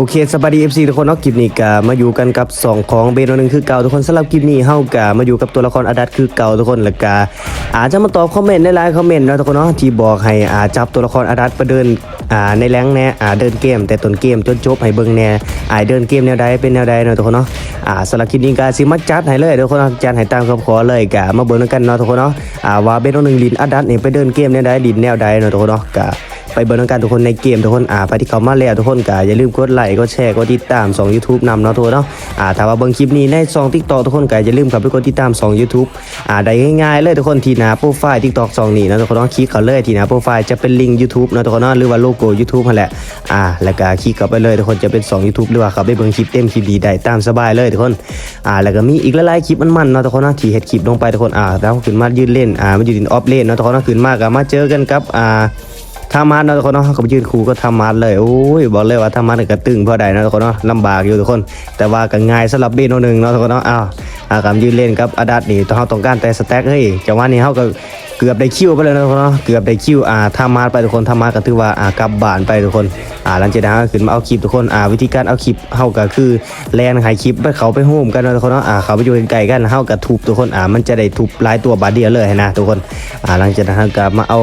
โอเคสวัสดี FC ทุกคนเนาะคลิปนี้ก็มาอยู่กันกับสองของเบนหนึ่งคือเก่าทุกคนสำหรับคลิปนี้เฮาก็มาอยู่กับตัวละครอดัตคือเก่าทุกคนแล้วก็อาจจะมาตอบคอมเมนต์ในไลน์คอมเมนต์นะทุกคนเนาะที่บอกให้อาจับตัวละครอดัตไปเดินอ่าในแรงแน่อ่าเดินเกม แต่ต้นเกมจนจบให้เบิ่งแน่อ่าเดินเกมแนวใดเป็นแนวใดเนาะทุกคนเนาะอ่าสำหรับคลิปนี้ก็สิมาจัดให้เลยทุกคนเนาะจัดให้ตามคำขอเลยก็มาเบิ่งกันเนาะทุกคนเนาะอ่าว่าเบนหนึ่งลินอดัตนี่ไปเดินเกมแนวใดลินแนวใดเนาะทุกคนเนาะก็ ไปเบิ่งกันทุกคนในเกมทุกคนอ่าไปที่เขามาแล้วทุกคนก็อย่าลืมกดไลค์กดแชร์กดติดตาม2 YouTube นำเนาะทุกคนเนาะอ่าถ้าว่าเบิ่งคลิปนี้ใน2 TikTok ทุกคนก็อย่าลืมเข้าไปกดติดตาม2 YouTube อ่าได้ง่ายๆเลยทุกคนที่หน้าโปรไฟล์ TikTok 2นี้นะทุกคนเนาะคลิกเขาเลยที่หน้าโปรไฟล์จะเป็นลิงก์ YouTube เนาะทุกคนเนาะหรือว่าโลโก้ YouTube นั่นแหละอ่าแล้วก็คลิกเข้าไปเลยทุกคนจะเป็น2 YouTube หรือว่าเข้าไปเบิ่งคลิปเต็มคลิปดีได้ตามสบายเลยทุกคนอ่าแล้วก็มีอีกหลายๆคลิปมันๆเนาะทุกคนเนาะที่เฮ็ดคลิปลงไปทุกคนอ่าแล้วขึ้นมายืนเล่นอ่ามายืนออฟเล่นเนาะทุกคนเนาะขึ้นมาก็มาเจอกันกับอ่า ทามาเนาะทุกคนเนาะเขาก็ไปยืนครูก็ทามาเลยโอ้ยบอกเลยว่าทามาสก็ตึงเพราะใดเนาะทุกคนเนาะลำบากอยู่ทุกคน แต่ว่าก็ง่ายสำหรับเบนโนหนึ่งเนาะทุกคนเนาะอ้าวอากำยืนเล่นกับอาดัตนี่ต้องเขาต้องการแต่สแต็กเฮ้ยจังหวะนี้เขาก็เกือบได้คิวไปเลยนะทุกคนเนาะเกือบได้คิวอ่าทามาไปทุกคนทามาก็ถือว่าอ่ากลับบ้านไปทุกคนอ่าหลังจากนั้นก็ขึ้นมาเอาคลิปทุกคนอ่าวิธีการเอาคลิปเฮาก็คือแลนหายคลิปไปเขาไปโฮมกันเนาะทุกคนเนาะอ่าเขาไปอยู่ไกลกันเฮาก็ทุบทุกคนอ่ามันจะได้ทุบหลายตัวบาดเดียวเลยนะทุกคนอ่าหลังจากนั้นก็มาเอา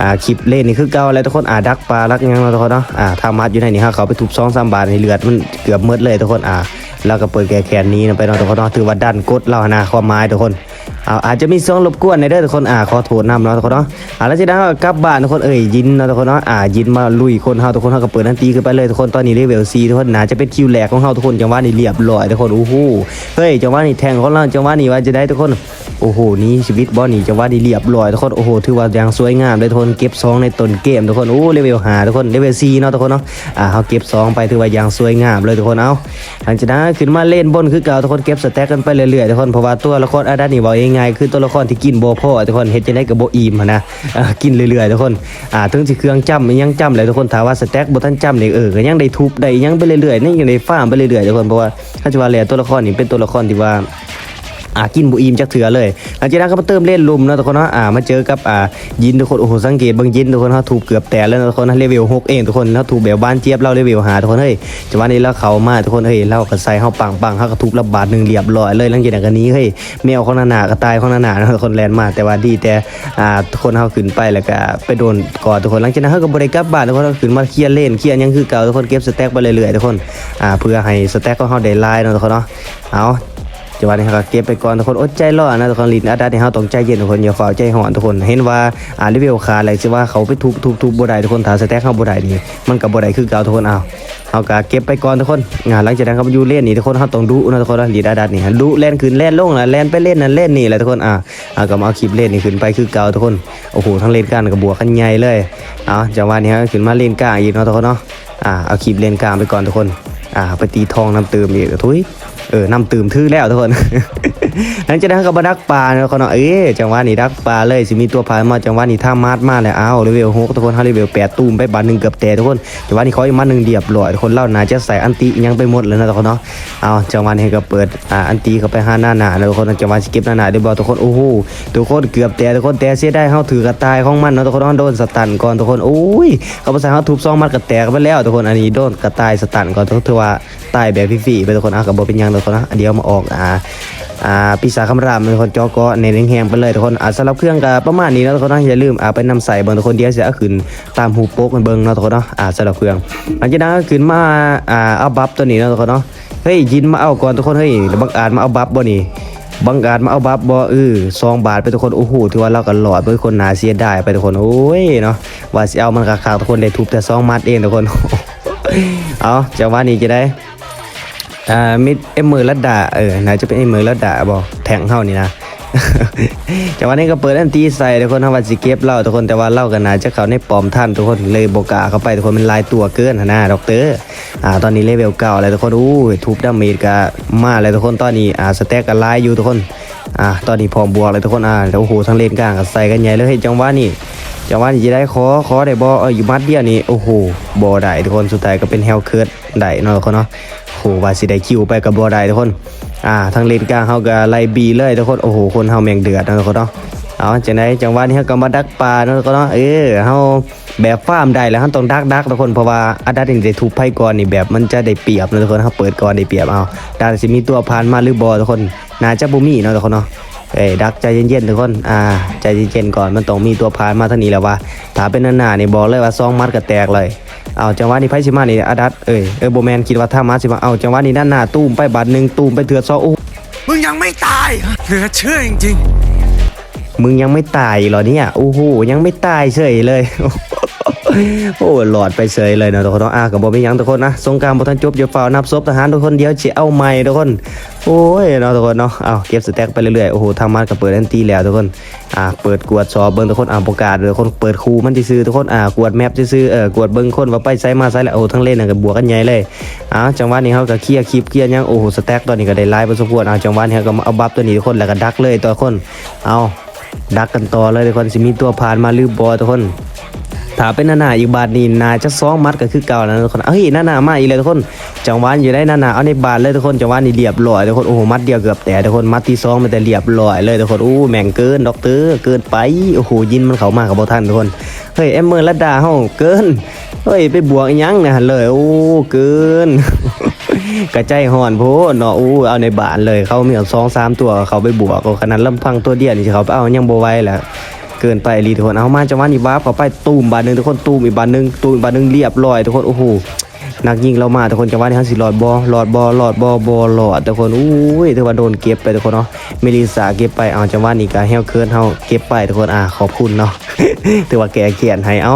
อ่าคลิปเล่นนี่คือเก่าอะไรทุกคนอ่าดักปลารักยังเราทุกคนเนาะอ่าทามัดอยู่ในนี่ฮะเขาไปทุบซองสามบาทในเลือดมันเกือบหมืดเลยทุกคนอ่าแล้วก็เปิดแกแขนนี้ไปเนาะทุกคนเนาะถือว่าดันกดเรานะความหมายทุกคนอ่าอาจจะมีซองรบกวนในเด้อทุกคนอ่าขอโทษนำเนาะทุกคนเนาะอ่าแล้วจากนั้นก็กลับบ้านทุกคนเอ่ยยินเนาะทุกคนเนาะอ่ายินมาลุยคนเฮาทุกคนเฮาก็เปิดทันทีขึ้นไปเลยทุกคนตอนนี้เลเวล4ทุกคนน่าจะเป็นคิวแรกของเฮาทุกคนจังหวะนี้เรียบร้อยทุกคนโอ้โหเฮ้ยจังหวะนี้แทงของเราจังหวะนี้ว่าจะได้ทุกคน โอ้โห นี่ชีวิตบอลนี่จะว่าดีเรียบร้อยทุกคน โอ้โห ถือว่าอย่างสวยงามเลยทุกคน เก็บซองในต้นเกมทุกคน โอ้เลเวลหาทุกคน เลเวลซีเนาะทุกคนเนาะ อ่าเขาเก็บซองไปถือว่าอย่างสวยงามเลยทุกคน เอาหลังจากนั้นขึ้นมาเล่นบนคือเก่าทุกคน เก็บสแต็กกันไปเรื่อยๆทุกคน เพราะว่าตัวละครอาดันนี่บอกง่ายๆคือตัวละครที่กินโบพ่อทุกคน เฮ็ดจะได้กับโบอีมนะกินเรื่อยๆทุกคน อ่าถึงสิเครื่องจำมันยังจำเลยทุกคนถามว่าสแต็กบ่ทันจำนี่เออก็ยังได้ทุบได้ยังไปเรื่อยๆนี่ยังได้ฟาร์มไปเรื่อยๆทุกคน เพราะว่าถ้าจะว่าแล้วตัวละครนี่เป็นตัวละครที่ว่า อ่ากินบุอีมจักเถือเลยหลังจากนั้นก็มาเติมเล่นลุมนะทุกคนเนาะอ่ามาเจอกับอ่ายินทุกคนโอ้โหสังเกตบางยินทุกคนเขาถูกเกือบแต่แล้วนะทุกคนนะเลเวล6เองทุกคนแล้วถูกแบบบ้านเจี๊ยบเราเลเวลหาทุกคนเฮ้ยจังหวะนี้แล้วเขามาทุกคนเฮ้ยเราก็ใส่เฮาปังปังเฮาก็ทุบระบาดหนึ่งเรียบร้อยเลยหลังจากนั้นก็นี้เฮ้ยแมวของนานาก็ตายของนานาทุกคนแลนมาแต่ว่าดีแต่อ่าทุกคนเฮาขึ้นไปแล้วก็ไปโดนกอดทุกคนหลังจากนั้นเฮาก็บ่ได้กลับบ้านทุกคนเฮาขึ้นมาเคลียร์เล่นเคลียร์ยังคือเก่าทุกคนเก็บสแต็กไปเรื่อยๆทุกคนอ่าเพื่อให้สแต็กของเฮาได้ลายเนะทุกคนเนาะเอา จังหวะนี้ครับเก็บไปก่อนทุกคนอดใจรอนะทุกคนลินอาดาที่เฮาต้องใจเย็นทุกคนอย่าฝ่าใจห่อนทุกคนเห็นว่าอ่ารีวิวขาอะไรสิว่าเขาไปทุบทุบทุบบ่ได้ทุกคนถ้าสแต็กเฮาบ่ได้นี่มันก็บ่ได้คือเก่าทุกคนเอาเฮาก็เก็บไปก่อนทุกคนงานหลังจากนั้นเขาอยู่เล่นนี่ทุกคนเฮาต้องดูนะทุกคนลีดอาดานี่ดูเล่นขึ้นเล่นลงนะเล่นไปเล่นนั่นเล่นนี่แหละทุกคนอ่าอ่าก็มาเอาคลิปเล่นนี่ขึ้นไปคือเก่าทุกคนโอ้โหทั้งเล่นกันกับบวกกันใหญ่เลยเอาจังหวะนี้ฮะขึ้นมาเล่นกลางอีกเนาะทุกคนเนาะอ่าเอาคลิปเล่นกลางไปก่อนทุกคนอ่าไปตีทองน้ำเติมอีกทุย เออนำตื่มทื่อแล้วทุกคน หลังจากนั้นก็มาดักปลาเนาะเขาเนาะเอ๊จังหวะนี้ดักปลาเลยสิมีตัวพายมาจังหวะนี้ท่ามาดมาแล้วอ้าวเลเวลหกทุกคนเขาเลเวลแปดตูมไปบาทหนึ่งเกือบแต่ทุกคนจังหวะนี้เขาอีกมาหนึ่งเดียบร้อยทุกคนเล่านาจะใส่อันติยังไปหมดเลยนะทุกคนเนาะเอาจังหวะนี้ก็เปิดอ่าอันติเขาไปห้าหน้าหนาทุกคนจังหวะสก็บหน้าหนาเดี๋ยวบอกทุกคนโอ้โหทุกคนเกือบแต่ทุกคนแต่เสียได้เขาถือกระต่ายของมันเนาะทุกคนโดนสตันก่อนทุกคนโอ้ยเขาภาษาเขาทุบซองมัดกระแตกไปแล้วทุกคนอันนี้โดนกระต่ายสตันก่อนทุกคนถือว่าตายแบบฟรีๆไปทุกคนอะกับบเป็นยังทุกคนนะเดี๋ยวมาออกอ่าอ่าปีศาจคำรามเป็นคนจอก็เน้นแหงไปเลยทุกคนอ่าสำหรับเครื่องก็ประมาณนี้นะทุกคนนะอย่าลืมอ่าไปนำใส่เบิ่งทุกคนเดียวเสียขึ้นตามหูโป๊กมันเบิ่งนะทุกคนเนาะอ่าสำหรับเครื่องหลังจากนั้นก็ขึ้นมาอ่าเอาบัฟตัวนี้นะทุกคนเนาะเฮ้ยยินมาเอาก่อนทุกคนเฮ้ยบังอาจมาเอาบัฟบ่นี่บังอาจมาเอาบัฟบ่เออซองบาทไปทุกคนโอ้โหถือว่าเราก็หลอดเป็นคนหนาเสียได้ไปทุกคนโอ้ยเนาะว่าสิเอามันคักๆทุกคนได้ทุบแต่ซองมัดเองทุกคนเอาจังหวะนี้จะได้ อ่ามิดเอ็มมือลัดดาเออน่าจะเป็นเอ็มมือลัดดาบอกแทงเฮานี่นะจากวันนี้ก็เปิดอันตีใส่ทุกคนทำวันสิเก็บเล่าทุกคนแต่ว่าเล่ากันนาจะเขาในปลอมท่านทุกคนเลยโบกาเข้าไปทุกคนมันลายตัวเกินนนะด็อกเตอร์อ่าตอนนี้เลเวลเก่าอะไรทุกคนอู้ทุบดาเมจก็มาเลยทุกคนตอนนี้อ่าสแต็กก็ลายอยู่ทุกคนอ่าตอนนี้พร้อมบวกเลยทุกคนอ่าแล้วโอ้โหทั้งเลนกลางใส่กันใหญ่เลยเฮ้ยจังหวะนี้ จังหวะนี้จะได้ขอขอได้บอเอออยู่มัดเดียวนี่โอ้โหบอได้ทุกคนสุดท้ายก็เป็นเฮลเคิร์ดได้เนาะทุกคนเนาะโหว่าสิได้คิวไปกับบัวได้ทุกคนอ่าทางเลนกลางเฮาก็ไล่บีเลยทุกคนโอ้โหคนเฮาแม่งเดือดนะทุกคนเนาะเอาจังไดจังหวะนี้เฮาก็มาดักปลาเนาะทุกคนเนาะเออเฮาแบบฟาร์มได้แล้วเฮาต้องดักดักทุกคนเพราะว่าอาดัดนี่ได้ทุบไพ่ก่อนนี่แบบมันจะได้เปรียบนะทุกคนเฮาเปิดก่อนได้เปรียบเอาดาสิมีตัวผ่านมาหรือบ่ทุกคนน่าจะบ่มีเนาะทุกคนเนาะ เอ้ยดักใจเย็นๆทุกคน อ่า ใจเย็นๆก่อน มันต้องมีตัวพานมาทางนี้แหล้วว่าถ้าเป็นหน้าๆนี่บอกเลยว่าซองมัดก็แตกเลย เอาจังหวะนี้ไพ่สิมานี่อาดัดเอ้ย เออโบแมนคิดว่าถ้ามาสิมา เอาจังหวะนี้ด้านหน้าตูมไปบาทหนึ่งตูมไปเถื่อซอโอ้มึงยังไม่ตาย เหลือเชื่อจริงมึงยังไม่ตายเหรอเนี่ย โอ้โห ยังไม่ตายเฉยเลย โอ้หลอดไปเฉยเลยเนาะทุกคนเนาะอะกับบอมีหยังทุกคนนะสงกรารบอทันจบอย่าฝ่านับศพทหารทุกคนเดียวเจะเอาใหม่ทุกคน โอ้ยเนาะทุกคนเนาะเอาเก็บสแต็กไปเรื่อยๆโอ้โหทางมันก็เปิดแอนตี้แล้วทุกคนอ่าเปิดกวดสอบเบิ้งทุกคนอ่านประกาศทุกคนเปิดคูมันซื้อทุกคนอ่ากวดแมปซื้อเออกวดเบิ้งคนว่าไปไซมาไซแล้วโอ้ทั้งเล่นนะก็บบวกกันใหญ่เลยอ่าจังหวะนี้เขาก็เคลียร์คลิปเคลียร์ยังโอ้โหสแต็กตอนนี้ก็ได้ไลฟ์พอสมควรอ่าจังหวะนี้เขาก็มาเอาบัฟตัวนี้ทุกคนแล้วก็ดักเลยตัวคน เอาดักกันต่อเลยทุกคนสิมีตัวผ่านมาหรือบอทุกคน ถ้าเป็นหน้าหนาอีกบาทนี่นาจะซ้องมัดก็คือเก่าแล้วนะทุกคนเฮ้ยหน้าหนามาอีกเลยทุกคน จังหวะอยู่ได้หน้าหนาเอาในบาทเลยทุกคนจังหวะนี่เรียบร้อยทุกคนโอ้โหมัดเดียวเกือบแต่ทุกคนมัดที่สองมันแต่เรียบร้อยเลยทุกคนโอ้แม่งเกินด็อกเตอร์เกินไปโอ้โหยินมันเข้ามากับบอทันทุกคนเฮ้ยเอ็มเมอร์ลัดดาเฮ้าเกินเฮ้ยไปบวกยังนี่ยเลยโอ้เกินกระใจห่อนโพดเนาะอู้เอาในบานเลยเขามีเอาสองสามตัวเขาไปบวกขนาดลำพังตัวเดียวนี่เขาไปเอายังโบไว้แหละ เกินไปรีทุกคนเอามาจังหวะนี้วาร์ปเข้าไปตูมบาทหนึ่งทุกคนตูมอีกบาทหนึ่งตูมอีกบาทหนึ่งเรียบร้อยทุกคนโอ้โหนักยิงเรามาทุกคนจังหวะนี้ฮันสิหลอดบอหลอดบอหลอดบอบอหลอดทุกคนอุ้ยทุกคนโดนเก็บไปทุกคนเนาะเมลิสาเก็บไปเอาจังหวะนี้กาเฮลเคิร์นเฮาเก็บไปทุกคนอ่าขอบคุณเนาะถือว่าแกเขียนให้เอา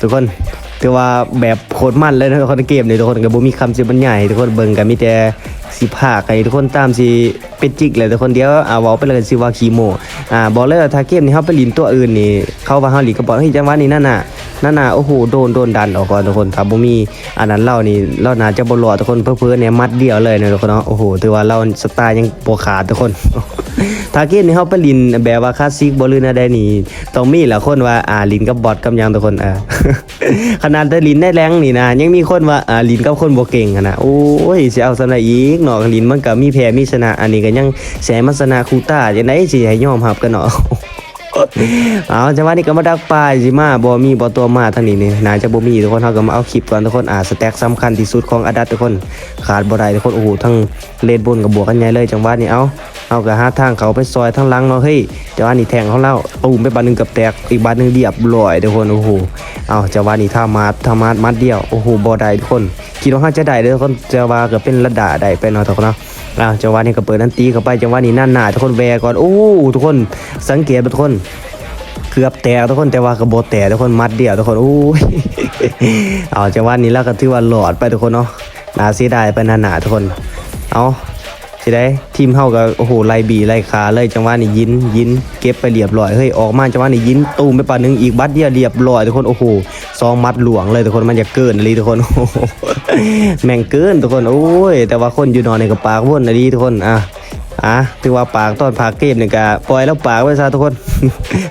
ทุกคน ถือว่าแบบโคตรมันเลยนะทุกคนเกมนี่ทุกคนก็บ่มีคำสิบรรยายทุกคนเบิ่งกันมีแต่สิภาคให้ทุกคนตามสิเป็นจิกเลยทุกคนเดียวอ่าเว้าไปเลยสิว่าคีโมอ่าบอกเลยว่าถ้าเกมนี้เฮาไปลินตัวอื่นนี่เข้าว่าเฮาลินก็บอกเฮ้ยจังหวะนี้นั่นน่ะนั่นน่ะโอ้โหโดนโดนดันออกก่อนทุกคนถ้าบ่มีอันนั้นเล่านี่เราน่าจะบ่รอดทุกคนเพิ่นๆเนี่ยมัดเดียวเลยนะทุกคนเนาะโอ้โหถือว่าเราสไตล์ยังบ่ขาดทุกคน ถ้าเกมนี้เขาไปลินแบบว่าคลาสสิกบอลือนะได้นี่ต้องมีหละคนว่าอ่าลินกับบอทกับยังทุกคนอ่าขนาดแต่ลินได้แรงนี่นะยังมีคนว่าอ่าลินกับคนบ่เก่งนะโอ้ยสิเอาซะไหนอีกเนาะลินมันก็มีแพ้มีชนะ อันนี้ก็ยังแสมัสนาคูต้าจังไหนสิให้ยอมรับกันเนาะ เอาจังหวะนี้ก็มาดักปลายสิมาบ่มีบ่ตัวมาทางนี้นี่นาจะบ่มีทุกคนเฮาก็มาเอาคลิปก่อนทุกคนอ่าสแต็กสำคัญที่สุดของอดัตทุกคนขาดบ่ได้ทุกคนโอ้โหทั้งเลนบนกับบวกกันใหญ่เลยจังหวะนี้เอาเอาก็หาทางเขาไปซอยทางลังเนาะเฮ้ยจังหวะนี้แทงเขาเล่าตูมไปบาดหนึงกับแตกอีกบาดหนึงเรียบร้อยทุกคนโอ้โหเอาจังหวะนี้ถ้ามาถ้ามามัดเดียวโอ้โหบ่ได้ทุกคนคิดว่าเจะได้เด้อทุกคนจะว่าก็เป็นระดับได้ไปเนาะทุกคนเนาะ อ้วจังหวะนี้ก็เปิดนันตีเข้าไปจังหวะนี้หน้าหนาทุกคนแวก่อนโอ้ทุกคนสังเกตทุกคนเกือบแตกทุกคนแต่ว่ากระโบแตกทุกคนมัดเดียวทุกคนโอ้ยเอาจังหวะนี้แล้วก็ถือว่าหลอดไปทุกคนเนาะนาเสียดายไปหนาๆทุกคนเอาสิได้ทีมเฮาก็โอ้โหไล่บีไล่ขาเลยจังหวะนี้ยินยินเก็บไปเรียบร้อยเฮ้ยออกมาจังหวะนี้ยินตูมไปปานึงอีกบัดเดียวเรียบร้อยทุกคนโอ้โห ซองมัดหลวงเลยทุกคนมันจะเกินเลยทุกคนแม่งเกินทุกคนโอ้ย แต่ว่าคนอยู่นอนในกระปากวนนะดีทุกคนอะอะถือว่าปากตอนพากเกมเนี่ยกะปล่อยแล้วปากไว้ซะทุกคน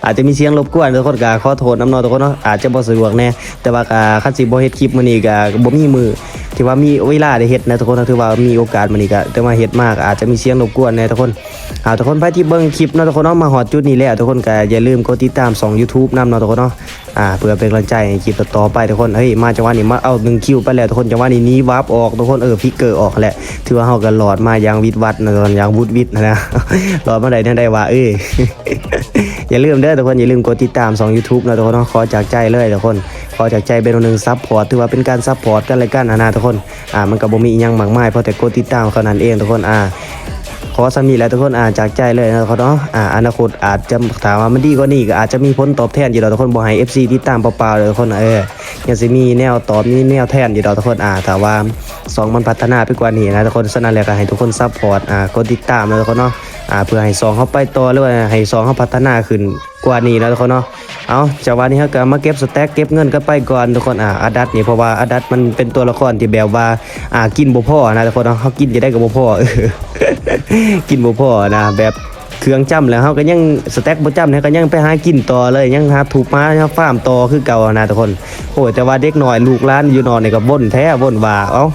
อาจจะมีเสียงรบกวนทุกคนก็ขอโทษน้ำนอนทุกคนเนาะอาจจะบ่สะดวกแน่แต่ว่ากะคันสิบ่เฮ็ดคลิปมื้อนี้กะบ่มีมือ ที่ว่ามีเวลาได้เฮ็ดนะทุกคนถือว่ามีโอกาสมื้อนี้ก็แต่ว่าเฮ็ดมากอาจจะมีเสียงรบกวนน่ทุกคนเอาทุกคนไปที่เบิ่งคลิปเนาะทุกคนเนาะมาฮอดจุดนี้แล้วทุกคนก็อย่าลืมกดติดตาม2 YouTube นำเนาะทุกคนเนาะอ่าเพื่อเป็นกำลังใจให้คลิปต่อไปทุกคนเฮ้ยมาจังหวะนี้มาเอา1คิวไปแล้วทุกคนจังหวะนี้หนี้วาร์ปออกทุกคนเออฟิกเกอร์ออกแหละถือว่าเฮาก็หลอดมาอย่างวิดวัดนะทุกคนอย่างวุดวิดนะนะรอเมื่อใดนั่นได้ว่าเอ้ยอย่าลืมเด้อทุกคนอย่าลืมกดติดตาม2 YouTube นะทุกคนเนาะขอจากใจเลยทุกคน ขอจากใจเป็นหนึ่งซับพอร์ตถือว่าเป็นการซับพอร์ตกันและกันนะนาทุกคนอ่ามันก็บ่มีอีหยังมากมายเพราะแต่กดติดตามเท่านั้นเองทุกคนอ่าขอสามีแล้วทุกคนอ่านจากใจเลยนะเขาเนาะอ่าอนาคตอาจจะถามว่ามันดีกว่านี้ก็อาจจะมีผลตอบแทนอยู่แล้วทุกคนบ่ให้ FC ติดตามเปล่าๆเลยทุกคนเออ ยังสิมีแนวตอบมีแนวแทนอยู่ดอกทุกคนอ่าแต่ว่าสองมันพัฒนาไปกว่านี้นะทุกคนฉะนั้นแล้วก็ให้ทุกคนซัพพอร์ตอ่ากดติดตามนะทุกคนเนาะอ่าเพื่อให้สองเขาไปต่อหรือว่าให้สองเขาพัฒนาขึ้นกว่านี้นะทุกคนเนาะเอาจากวันนี้เขาก็มาเก็บสแต็กเก็บเงินกันไปก่อนทุกคนอ่าอาดัตนี่เพราะว่าอาดัตมันเป็นตัวละครที่แบบว่าอ่ากินบ่พ่อนะทุกคนเนาะเขากินจะได้กับบ่พอเอกินบ่พ่อนะแบบ เครื่องจ้ำแล้วเฮาก็ยังสแต็กบ่จ้ำเนี่ยก็ยังไปหากินต่อเลยยังหาถูกมาหาฟาร์มต่อคือเก่านะทุกคนโอ้ยแต่ว่าเด็กหน้อยลูกหลานอยู่นอนนี่ก็บ่นแท้บ่นว่าเอ้า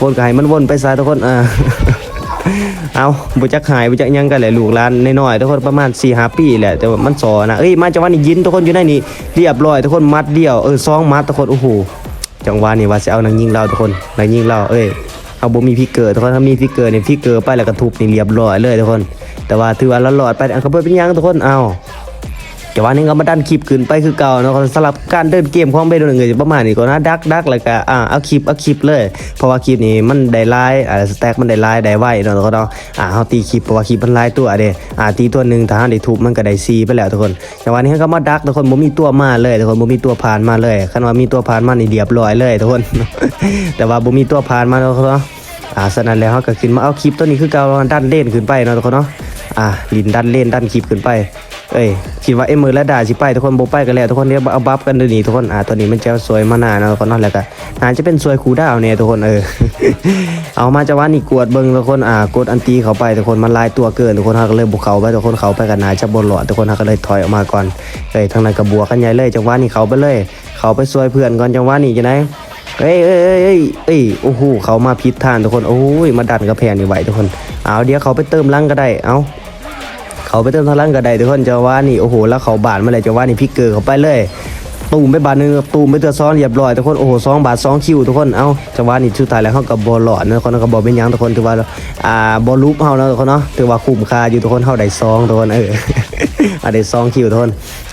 บ่นก็ให้มันบ่นไปซะทุกคนอ่าเอาบุจักหายบุจักยังกันแหละลูกหลานน้อยๆทุกคนประมาณ4 5ปีแหละแต่ว่ามันสอนะเอ้ยมาจังหวะนี้ยินทุกคนอยู่ในนี่เรียบร้อยทุกคนมัดเดียวเออซองมัดทุกคนโอ้โหจังหวะนี้ว่าสิเอานางยิงเราทุกคนนางยิงเราเอ้ยเอาบ่มีพิกเกอร์ทุกคนถ้ามีพิกเกอร์เนี่ยพิกเกอร์ไปแล้วก็ทุบนี่เรียบร้อยเลยทุกคน แต่ว่าถือว่าเราหลอดไปอันก็บ่เป็นหยังทุกคนเอาแต่ว่านี่ก็มาดันคลิปขึ้นไปคือเก่าเนาะสำหรับการเดินเกมของเบโดนเงินประมาณนี้ก็นะดักดักแล้วก็อ่าเอาคลิปเอาคลิปเลย เพราะว่าคลิปนี้มันได้ไลน์อ่าสแต็กมันได้ไลน์ได้ไวเนาะทุกคนเนาะอ่าเฮาตีคลิปเพราะว่าคลิปมันไลน์ตัวเด้อ่าตีตัวหนึ่งถ้าเฮาได้ทุบมันก็ได้ซีไปแล้วทุกคน แต่ว่านี้ก็มาดักทุกคนบ่มีตัวมาเลยทุกคนบ่มีตัวผ่านมาเลยคันว่ามีตัวผ่านมานี่เรียบร้อยเลยทุกคน แต่ว่าบ่มีตัวผ่านมาเนาะทุกคนเนาะอ่าฉะนั้นแล้วเฮาก็ขึ้นมาเอาคลิปตัวนี้คือเก่าดันเล่นขึ้นไปเนาะทุกคนเนาะ อ่าลินดันเล่นดันคลิปขึ้นไป เอ้ยคิดว่าเอ็มมือและด่าสิไปทุกคนโบไปกันแล้วทุกคนเดี๋ยวเอาบัฟกันเดี๋ยวนี้ทุกคนอ่าตัวนี้มันจะสวยมานานาะทุกคนเนาะแล้วก็น่าจะเป็นสวยคูดาวเนี่ยทุกคนเออเอามาจะว่านี่กวดเบิงทุกคนอ่ากดอันตีเขาไปทุกคนมันลายตัวเกินทุกคนเขาก็เลยบุกเขาไปทุกคนเขาไปกันนาจะบนหลอดทุกคนเขาก็เลยถอยออกมาก่อนเอ้ยทางนั้นก็บวกกันใหญ่เลยจังหวะนี้เขาไปเลย เขาไปซวยเพื่อนก่อนจังหวะนี้จะไหนเอ้ยเอ้ยเอ้ยเอ้ยเอ้ยโอ้โหเขามาพิษทานทุกคนโอ้ยมาดันกระแพงนี่ไหวทุกคนเอาเดี๋ยวเขาไปเติมลังก็ได้เอา เขาไปเติมพลังก็ไดทุกคนจะว่านี่โอ้โหแล้วเขาบาดเมื่อไหร่จะว่านี่พิกเกอร์เขาไปเลยตูมไปบาทหนึงตูมไปเตือซ้อนเรียบร้อยทุกคนโอ้โหสองบาทสองคิวทุกคนเอ้าจะว่านี่สุดท้ายแล้วเขากับบอลหลอดนะทุกคนเขาบอกเป็นยังทุกคนถือว่าอ่าบอลลูปเฮานะทุกคนเนาะถือว่าคุ้มค่าอยู่ทุกคนเฮาได้ซองทุกคนเอออ่าได้ซองคิวทุกคน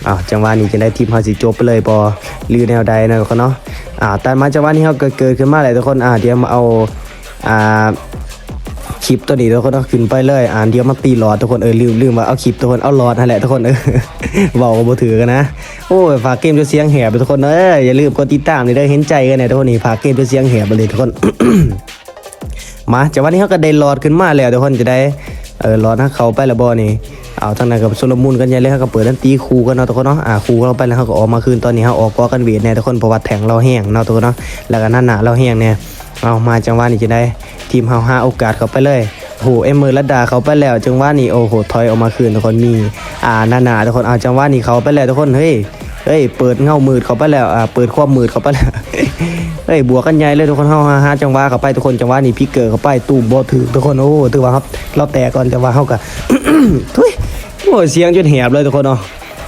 อ้าวจังหวะนี้จะได้ทีมเฮาสิจบไปเลยพอลือแนวใดนะทุกคนเนาะอ่าแต่มาจังหวะนี้เฮาเกิดเกิดขึ้นมาเลยทุกคนอ่าเดี๋ยวมาเอาอ่า คลิปตัวนี้ทุกคนเอาขึ้นไปเลย อ่านเดียวมาตีหลอดทุกคนเออลืมลืมว่าเอาคลิปทุกคนเอาหลอดนั่นแหละทุกคนเออบอกว่าบ่ถือกันนะโอ้ยฝากเกมจะเสียงแหบไปทุกคนเอออย่าลืมกดติดตามนี่เด้อเห็นใจกันเนี่ยทุกคนนี่ฝากเกมจะเสียงแหบไปเลยทุกคนมาจากวันนี้เขาก็ได้หลอดขึ้นมาแล้วทุกคนจะได้เออหลอดนะเขาไปละบ่นี่เอาทางนั้นกับโซลมูนกันใหญ่เลยเขาก็เปิดดันตีคูกันเนาะทุกคนเนาะอ่าคูเราไปแล้วเขาก็ออกมาคืนตอนนี้เขาออกกอกันเวทเนี่ยทุกคนเพระว่าแทงเราแห้งเนาะทุกคนเนาะแล้วก็หน้าหนาเราแห้งเนี่ย เอามาจังหวะนี้จะได้ทีมเฮาหาโอกาสเขาไปเลยโหเอ็มเมอร์ลัดดาเขาไปแล้วจังหวะนี้โอ้โหถอยออกมาคืนทุกคนมีอ่าหน้าหนาทุกคนเอาจังหวะนี้เขาไปแล้วทุกคนเฮ้ยเฮ้ยเปิดเงามืดเขาไปแล้วอ่าเปิดความมืดเขาไปแล้วเฮ้ยบวกกันใหญ่เลยทุกคนเฮาฮาฮาจังหวะเขาไปทุกคนจังหวะนี้พิกเกอร์เขาไปตูมบ่ถือทุกคนโอ้ถือว่าครับเราแตกก่อนจังหวะเฮาก็ทุยโอ้เสียงจนแหบเลยทุกคนเนาะ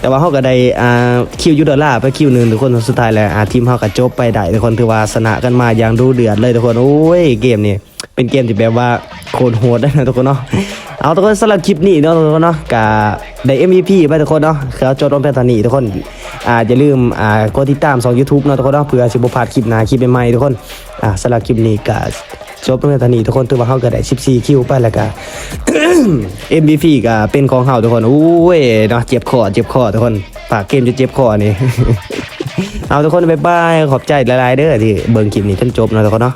แต่ว่าเฮาก็ได้อ่าคิวยูดอลลาไปคิวหนึ่งทุกคนสุดท้ายแล้วอ่าทีมเฮาก็จบไปได้ทุกคนถือว่าชนะกันมาอย่างดูเดือดเลยทุกคนโอ้ยเกมนี้เป็นเกมที่แบบว่าโคตรโหดได้นะทุกคนเนาะเอาทุกคนสำหรับคลิปนี้เนาะทุกคนเนาะกะได้ MVP ไปทุกคนเนาะเขาจดลงแพทานีทุกคนอ่าอย่าลืมอ่ากดติดตามช่อง YouTube เนาะทุกคนเนาะเพื่อสิบ่พลาดคลิปหน้าคลิปใหม่ๆทุกคนอ่าสำหรับคลิปนี้ก็ จบลงแพทานีทุกคนถือว่าเฮาก็ได้14คิวไปแล้วก็ MVP ก็เป็นของเฮาทุกคนโอ้ยเนาะเจ็บคอเจ็บคอทุกคนปากเกมจะเจ็บคอนี่ เอาทุกคนบ๊ายบายขอบใจหลายๆเด้อที่เบิ่งคลิปนี้จนจบเนาะทุกคนเนาะ